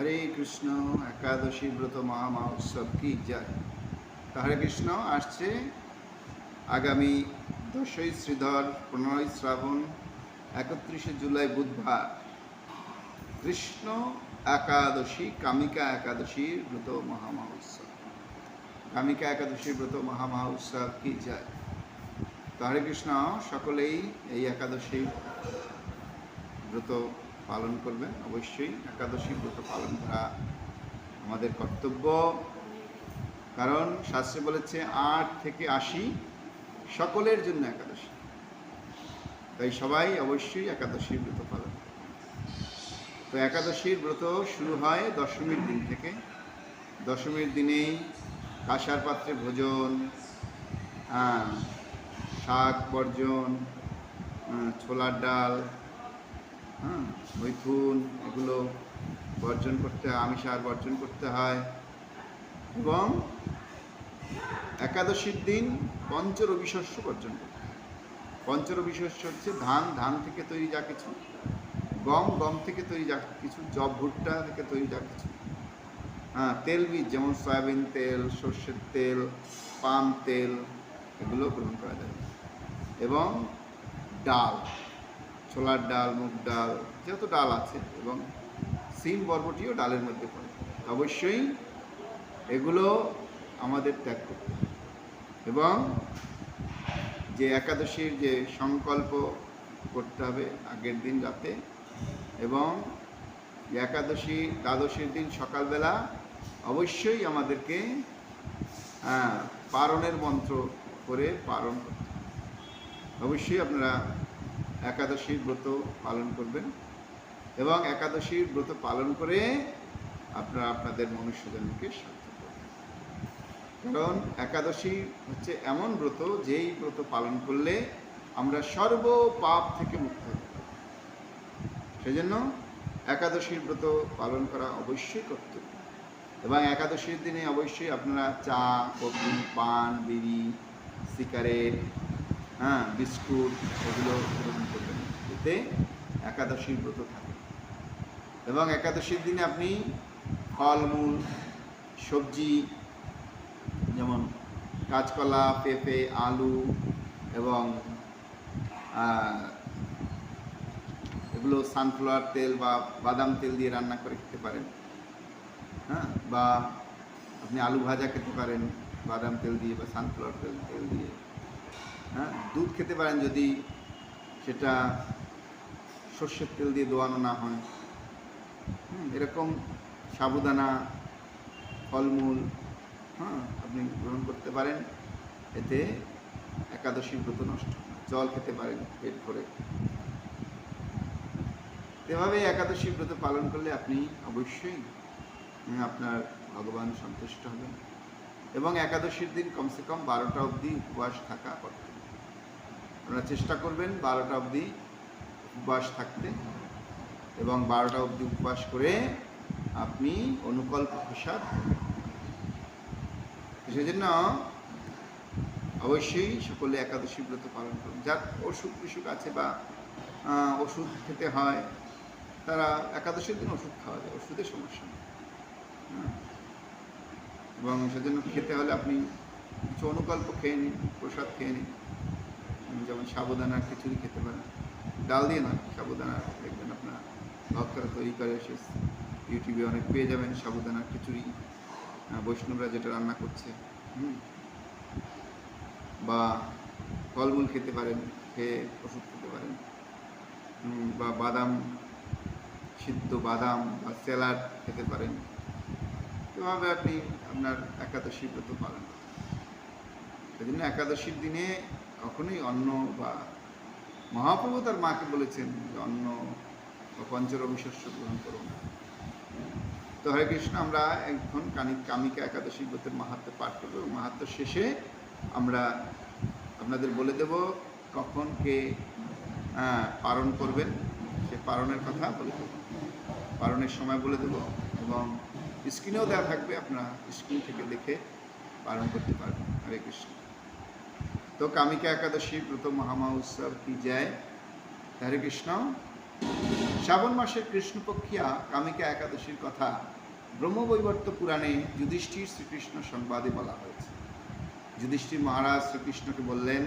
হরে কৃষ্ণ, একাদশী ব্রত মহা উৎসব কি যায় হরে কৃষ্ণ, আসছে আগামী দশই শ্রীধর, পনেরোই শ্রাবণ, একত্রিশে জুলাই বুধবার। কৃষ্ণ একাদশী, কামিকা একাদশীর ব্রত মহা উৎসব। কামিকা একাদশীর ব্রত মহা উৎসব কি যায় তো হরে কৃষ্ণ, সকলেই এই একাদশী ব্রত পালন করবেন, অবশ্যই একাদশী ব্রত পালন করা আমাদের কর্তব্য। কারণ শাস্ত্রে বলেছে আট থেকে আশি সকলের জন্য একাদশী। তাই সবাই অবশ্যই একাদশীর ব্রত পালন তো একাদশীর ব্রত শুরু হয় দশমীর দিন থেকে। দশমীর দিনেই কাঁসার পাত্রে ভোজন শাক বর্জন ছোলার ডাল হ্যাঁ মৈথুন, এগুলো বর্জন করতে আমিষ আর বর্জন করতে হয়। এবং একাদশীর দিন পঞ্চরবি শস্য বর্জন করতে হয়। পঞ্চরবি শস্য হচ্ছে ধান ধান থেকে তৈরি যা কিছু। গম গম থেকে তৈরি যা কিছু। জব ভুট্টা থেকে তৈরি যা কিছু। হ্যাঁ তেল বীজ যেমন সয়াবিন তেল, সর্ষের তেল, পাম তেল, এগুলো গ্রহণ করা যাবে এবং ডাল। ছোলার ডাল মুগ ডাল যেহেতু ডাল আছে এবং সিম বরবটিও ডালের মধ্যে পড়ে। অবশ্যই এগুলো আমাদের ত্যাগ করতে এবং যে একাদশীর যে সংকল্প করতে হবে আগের দিন রাতে এবং একাদশী দ্বাদশীর দিন সকালবেলা অবশ্যই আমাদেরকে আহ, পারণের মন্ত্র করে পারণ করতে অবশ্যই আপনারা একাদশীর ব্রত পালন করবেন এবং একাদশীর ব্রত পালন করে আপনারা আপনাদের মনুষ্যজনকে সার্থক করবেন। কারণ একাদশী হচ্ছে এমন ব্রত যেই ব্রত পালন করলে আমরা সর্ব পাপ থেকে মুক্ত হতে পারি। সেজন্য একাদশীর ব্রত পালন করা অবশ্যই কর্তব্য। এবং একাদশীর দিনে অবশ্যই আপনারা চা, কফি, পান, বিড়ি, সিগারেট হ্যাঁ বিস্কুট এগুলো গ্রহণ করবেন। এতে একাদশীর ব্রত থাকে। এবং একাদশীর দিনে আপনি ফলমূল, সবজি, যেমন কাঁচকলা, পেঁপে, আলু এবং এগুলো সানফ্লাওয়ার তেল বা বাদাম তেল দিয়ে রান্না করে খেতে পারেন। হ্যাঁ বা আপনি আলু ভাজা খেতে পারেন বাদাম তেল দিয়ে বা সানফ্লাওয়ার তেল তেল দিয়ে। হ্যাঁ? দুধ খেতে পারেন যদি সেটা সর্ষের তেল দিয়ে দোয়ানো না হয়। এরকম সাবুদানা, ফলমূল হ্যাঁ আপনি গ্রহণ করতে পারেন। এতে একাদশীর ব্রত নষ্ট জল খেতে পারেন পেট ভরে। এভাবে একাদশী ব্রত পালন করলে আপনি অবশ্যই আপনার ভগবান সন্তুষ্ট হবেন। এবং একাদশীর দিন কমসে কম বারোটা অবধি উপবাস থাকা কর্তব্য। আপনারা চেষ্টা করবেন বারোটা অবধি উপবাস থাকতে এবং বারোটা অবধি উপবাস করে আপনি অনুকল্প প্রসাদ সেজন্য অবশ্যই সকলে একাদশী ব্রত পালন করুন। যার অসুখ বিসুখ আছে বা ওষুধ খেতে হয়, তারা একাদশীর দিন ওষুধ খাওয়া যায় ওষুধের সমস্যা হ্যাঁ। এবং সেজন্য খেতে হলে আপনি কিছু অনুকল্প খেয়ে নিন, প্রসাদ খেয়ে নিন। যেমন সাবুদানার খিচুড়ি খেতে পারেন। ডাল দিয়ে না সাবুদানা দেখবেন আপনার ভক্তরা তৈরি করে সে ইউটিউবে অনেক পেয়ে যাবেন সাবুদানার খিচুড়ি। বৈষ্ণবরা যেটা রান্না করছে, হুম। বা ফলমূল খেতে পারেন, খেয়ে ওষুধ খেতে পারেন। বা বাদাম, সিদ্ধ বাদাম বা স্যালাড খেতে পারেন। এভাবে আপনি আপনার একাদশী ব্রত পালন জন্য একাদশীর দিনে কখনোই অন্ন বা মহাপ্রভু তার মাকে বলেছেন যে, অন্ন পঞ্চরবি শস্য গ্রহণ করো না। তো হরে কৃষ্ণ, আমরা এখন কানি কামিকা একাদশী ব্রতের মাহাত্ম পাঠ করব এবং মাহাত্ম শেষে আমরা আপনাদের বলে দেব কখন কে পালন করবেন। সে পালনের কথা বলে দেবো। পালনের সময় বলে দেবো এবং স্ক্রিনেও দেওয়া থাকবে, আপনারা স্ক্রিন থেকে দেখে পালন করতে পারবেন। হরে কৃষ্ণ। তো কামিকা একাদশী ব্রত মহামা উৎসব কি যায়? হরে কৃষ্ণ। শ্রাবণ মাসের কৃষ্ণপক্ষিয়া কামিকা একাদশীর কথা ব্রহ্মবৈবর্ত পুরাণে যুধিষ্ঠির শ্রীকৃষ্ণ সংবাদে বলা হয়েছে। যুধিষ্ঠির মহারাজ শ্রীকৃষ্ণকে বললেন,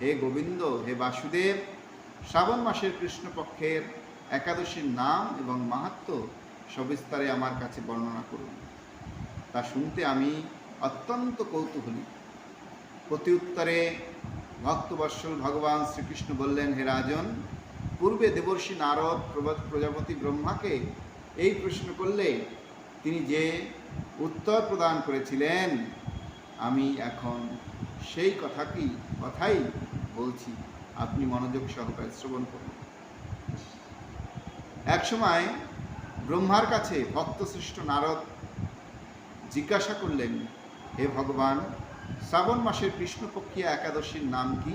হে গোবিন্দ, হে বাসুদেব, শ্রাবণ মাসের কৃষ্ণপক্ষের একাদশীর নাম এবং মাহাত্ম সবিস্তারে আমার কাছে বর্ণনা করুন। তা শুনতে আমি অত্যন্ত কৌতূহলী। প্রতি উত্তরে ভক্তবৎসল ভগবান শ্রীকৃষ্ণ বললেন, হে রাজন, পূর্বে দেবর্ষি নারদ প্রজাপতি ব্রহ্মাকে এই প্রশ্ন করলে তিনি যে উত্তর প্রদান করেছিলেন, আমি এখন সেই কথা কি, কথাই বলছি। আপনি মনোযোগ সহকারে শ্রবণ করুন। একসময় ব্রহ্মার কাছে ভক্তশ্রেষ্ঠ নারদ জিজ্ঞাসা করলেন, হে ভগবান শ্রাবণ মাসের কৃষ্ণপক্ষিয়া একাদশীর নাম কি?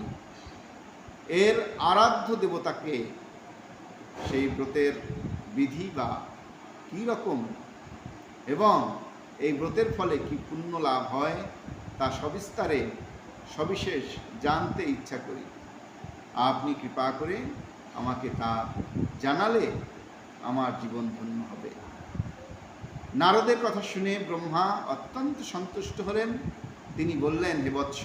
এর আরাধ্য দেবতাকে সেই ব্রতের বিধি বা কী রকম? এবং এই ব্রতের ফলে কি পুণ্য লাভ হয়? তা সবিস্তারে, সবিশেষ জানতে ইচ্ছা করি। আপনি কৃপা করে আমাকে তা জানালে আমার জীবন ধন্য হবে। নারদের কথা শুনে ব্রহ্মা অত্যন্ত সন্তুষ্ট হলেন। তিনি বললেন, হে বৎস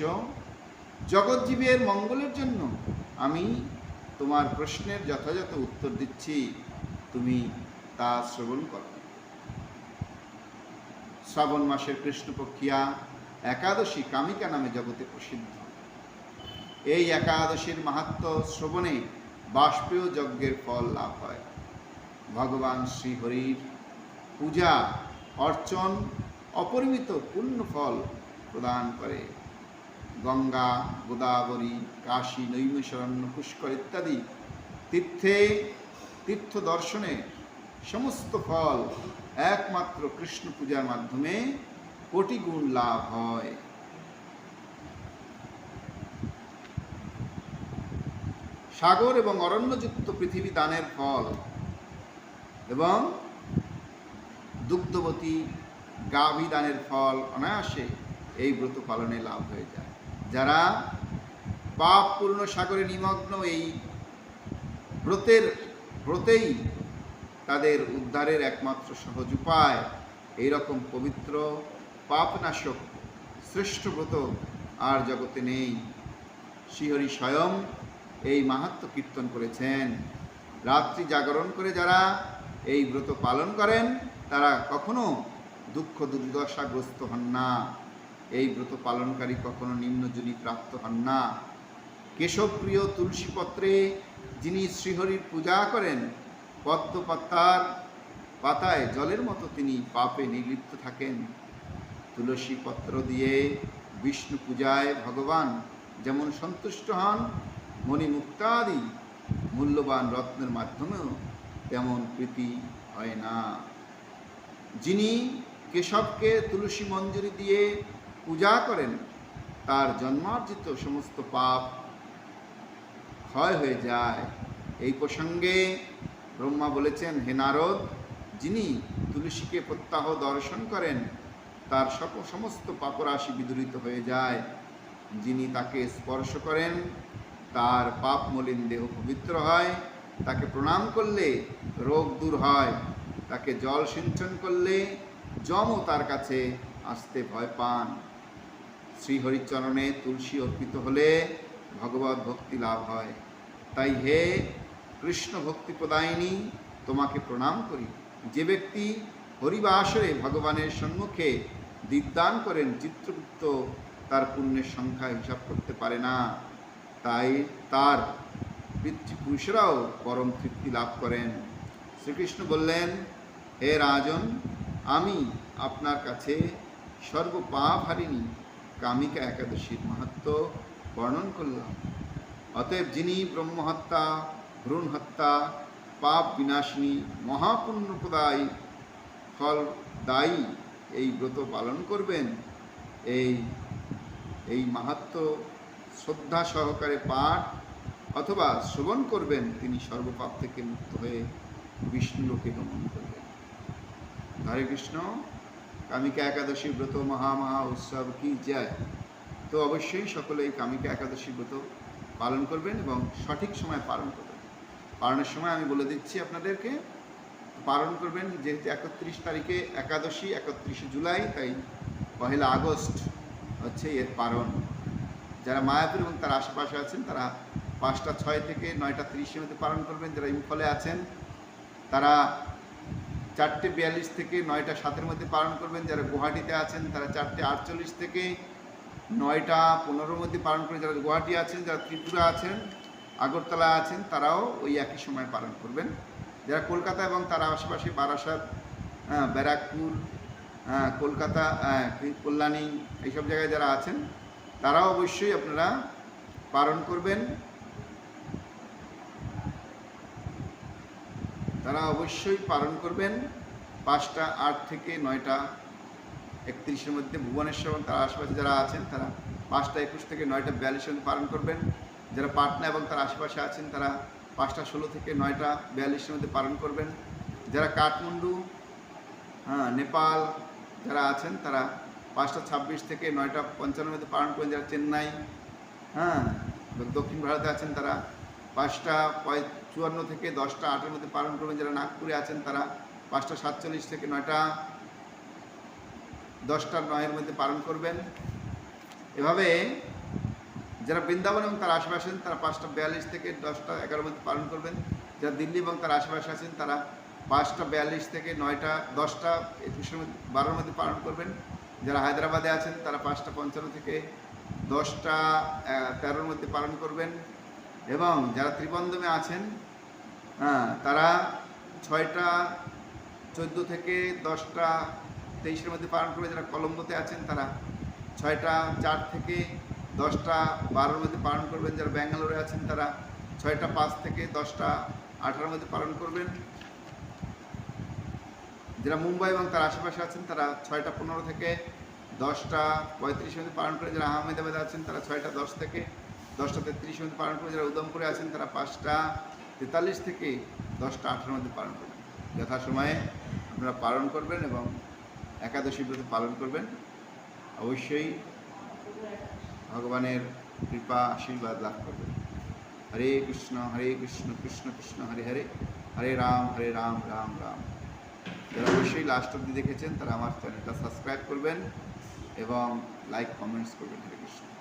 জগৎজীবের মঙ্গলের জন্য আমি তোমার প্রশ্নের যথাযথ উত্তর দিচ্ছি, তুমি তা শ্রবণ করো। শ্রাবণ মাসের কৃষ্ণপক্ষিয়া একাদশী কামিকা নামে জগতে প্রসিদ্ধ। এই একাদশীর মাহাত্ম শ্রবণে বাষ্পেয় যজ্ঞের ফল লাভ হয়। ভগবান শ্রীহরির পূজা, অর্চন, অপরিমিত পূর্ণ ফল প্রদান করে। গঙ্গা, গোদাবরী, কাশী, নৈমিষরণ্য, পুষ্কর ইত্যাদি তীর্থে, তীর্থ দর্শনে সমস্ত ফল একমাত্র কৃষ্ণ পূজার মাধ্যমে কোটি গুণ লাভ হয়। সাগর এবং অরণ্যযুক্ত পৃথিবী দানের ফল এবং দুগ্ধবতী গাভী দানের ফল অনায়াসে এই ব্রত পালনে লাভ হয়ে যায়। যারা পাপ পূর্ণ সাগরে নিমগ্ন এই ব্রতের, ব্রতেই তাদের উদ্ধারের একমাত্র সহজ উপায়, এইরকম পবিত্র পাপনাশক শ্রেষ্ঠ ব্রত আর জগতে নেই। শ্রীহরি স্বয়ং এই মাহাত্ম কীর্তন করেছেন। রাত্রি জাগরণ করে যারা এই ব্রত পালন করেন, তারা কখনো দুঃখ দুর্দশাগ্রস্ত হন না। এই ব্রত পালনকারী কখনো নিম্নজনী প্রাপ্ত হন না। কেশবপ্রিয় তুলসী পত্রে যিনি শ্রীহরির পূজা করেন পদ্ম পাতার পাতায় জলের মতো তিনি পাপে নির্লিপ্ত থাকেন। তুলসী পত্র দিয়ে বিষ্ণু পূজায় ভগবান যেমন সন্তুষ্ট হন মণিমুক্তাদি মূল্যবান রত্নের মাধ্যমেও তেমন প্রীতি হয় না। যিনি কেশবকে তুলসী মঞ্জুরি দিয়ে পূজা করেন, তার জন্মার্জিত সমস্ত পাপ ক্ষয় হয়ে যায়। এই প্রসঙ্গে ব্রহ্মা বলেছেন, হে নারদ, যিনি তুলসীকে প্রত্যাহ দর্শন করেন, তার সক সমস্ত পাপরাশি বিদূরিত হয়ে যায়। যিনি তাকে স্পর্শ করেন, তার পাপ মলিন দেহ পবিত্র হয়। তাকে প্রণাম করলে রোগ দূর হয়। তাকে জল সিঞ্চন করলে যমও তার কাছে আসতে ভয় পান। শ্রীহরিচরণে তুলসী অর্পিত হলে ভগবত ভক্তি লাভ হয়। তাই হে কৃষ্ণ ভক্তি প্রদায়িনী, তোমাকে প্রণাম করি। যে ব্যক্তি হরিবাসরে ভগবানের সম্মুখে দিগদান করেন চিত্রগুপ্ত, তার পুণ্যের সংখ্যা হিসাব করতে পারে না। তাই তার পিতৃপুরুষরাও পরম তৃপ্তি লাভ করেন। শ্রীকৃষ্ণ বললেন, হে রাজন, আমি আপনার কাছে সর্বপাপ হারিনি কামিকা একাদশীর মাহাত্ম বর্ণন করলাম। অতএব যিনি ব্রহ্মহত্যা ভ্রূণ হত্যা পাপ বিনাশিনী, মহাপুণ্যপ্রদায়ী, ফল দায়ী এই ব্রত পালন করবেন, এই এই মাহাত্ম শ্রদ্ধা সহকারে পাঠ অথবা শ্রবণ করবেন, তিনি সর্বপাপ থেকে মুক্ত হয়ে বিষ্ণুলোকে গমন করবেন। হরে কৃষ্ণ। কামিকা একাদশী ব্রত, মহা মহা উৎসব কি যায়? তো অবশ্যই সকলে এই কামিকা একাদশী ব্রত পালন করবেন এবং সঠিক সময় পালন করবেন। পালনের সময় আমি বলে দিচ্ছি আপনাদেরকে, পালন করবেন যেহেতু একত্রিশ তারিখে একাদশী, একত্রিশে জুলাই, তাই পহেলা আগস্ট হচ্ছে এর পালন। যারা মায়াপুর এবং তার আশেপাশে আছেন, তারা পাঁচটা ছয় থেকে নয়টা তিরিশের মধ্যে পালন করবেন। যারা ইম্ফলে আছেন, তারা চারটে বিয়াল্লিশ থেকে নয়টা সাতের মধ্যে পালন করবেন। যারা গুয়াহাটিতে আছেন, তারা চারটে আটচল্লিশ থেকে নয়টা পনেরোর মধ্যে পালন করবেন। যারা গুয়াহাটি আছেন, যারা ত্রিপুরা আছেন, আগরতলা আছেন, তারাও ওই একই সময় পালন করবেন। যারা কলকাতা এবং তার আশেপাশে বারাসাত ব্যারাকপুর কলকাতা কল্যাণী, এইসব জায়গায় যারা আছেন, তারাও অবশ্যই আপনারা পালন করবেন। তারা অবশ্যই পালন করবেন। পাঁচটা, আট থেকে নয়টা, একত্রিশের মধ্যে ভুবনেশ্বর এবং তার আশেপাশে যারা আছেন, তারা পাঁচটা, একুশ থেকে নয়টা বিয়াল্লিশের মধ্যে পালন করবেন। যারা পাটনা এবং তার আশেপাশে আছেন, তারা পাঁচটা, ষোলো থেকে নয়টা বিয়াল্লিশের মধ্যে পালন করবেন। যারা কাঠমান্ডু হ্যাঁ নেপাল যারা আছেন, তারা পাঁচটা, ছাব্বিশ থেকে নয়টা, পঞ্চান্নের মধ্যে পালন করবেন। যারা চেন্নাই হ্যাঁ দক্ষিণ ভারতে আছেন, তারা পাঁচটা চুয়ান্ন থেকে দশটা, আটের মধ্যে পালন করবেন। যারা নাগপুরে আছেন, তারা পাঁচটা সাতচল্লিশ থেকে নয়টা, দশটা নয়ের মধ্যে পালন করবেন। এভাবে যারা বৃন্দাবন এবং তার আশেপাশে আছেন, তারা পাঁচটা বিয়াল্লিশ থেকে দশটা এগারোর মধ্যে পালন করবেন। যারা দিল্লি এবং তার আশেপাশে আছেন, তারা পাঁচটা বিয়াল্লিশ থেকে নয়টা, দশটা, একুশের মধ্যে, বারোর মধ্যে পালন করবেন। যারা হায়দ্রাবাদে আছেন, তারা পাঁচটা পঞ্চান্ন থেকে দশটা তেরোর মধ্যে পালন করবেন। এবং যারা ত্রিবন্ধমে আছেন হ্যাঁ তারা ছয়টা, চোদ্দ থেকে দশটা, তেইশের মধ্যে পালন করবে, যারা কলম্বোতে আছেন তারা। ছয়টা, চার থেকে দশটা, বারোর মধ্যে পালন করবেন, যারা ব্যাঙ্গালোরে আছেন তারা। ছয়টা, পাঁচ থেকে দশটা, আঠারোর মধ্যে পালন করবেন। যারা মুম্বাই এবং তার আশেপাশে আছেন তারা ছয়টা, পনেরো থেকে দশটা, পঁয়ত্রিশের মধ্যে পালন করে যারা আহমেদাবাদে আছেন তারা ছয়টা, দশ থেকে দশটা, তেত্রিশের মধ্যে পালন করে যারা উদমপুরে আছেন তারা পাঁচটা তেতাল্লিশ থেকে দশটা আঠারোর মধ্যে পালন করবেন। যথাসময়ে আপনারা পালন করবেন এবং একাদশী ব্রত পালন করবেন। অবশ্যই ভগবানের কৃপা, আশীর্বাদ লাভ করবেন। হরে কৃষ্ণ হরে কৃষ্ণ কৃষ্ণ কৃষ্ণ, হরে হরে হরে রাম হরে রাম রাম রাম। যারা অবশ্যই লাস্ট অব্দি দেখেছেন, তারা আমার চ্যানেলটা সাবস্ক্রাইব করবেন এবং লাইক কমেন্টস করবেন। হরে কৃষ্ণ।